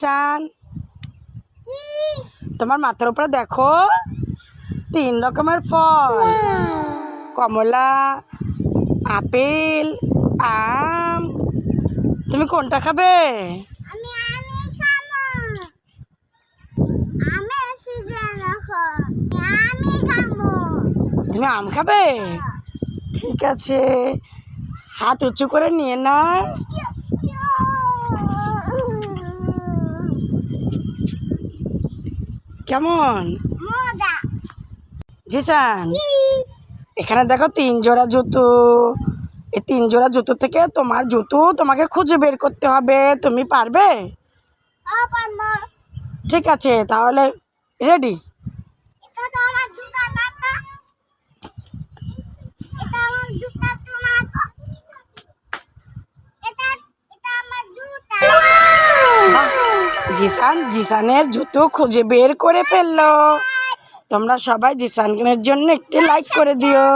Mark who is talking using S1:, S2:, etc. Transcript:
S1: চান তোমার মাথার উপরে দেখো তিন রকমের ফল। কমলা আপেল আম। তুমি কোনটা খাবে? তুমি আম খাবে? ঠিক আছে। হাত উঁচু করে নিয়ে না কেমন? জিসান এখানে দেখো তিন জোড়া জুতো। এই তিন জোড়া জুতো থেকে তোমার জুতো তোমাকে খুঁজে বের করতে হবে। তুমি পারবে। ঠিক আছে তাহলে রেডি। জিসান, জিসানের জুতো খুঁজে বের করে ফেলল। তোমরা সবাই জিসানের জন্য একটি লাইক করে দিও।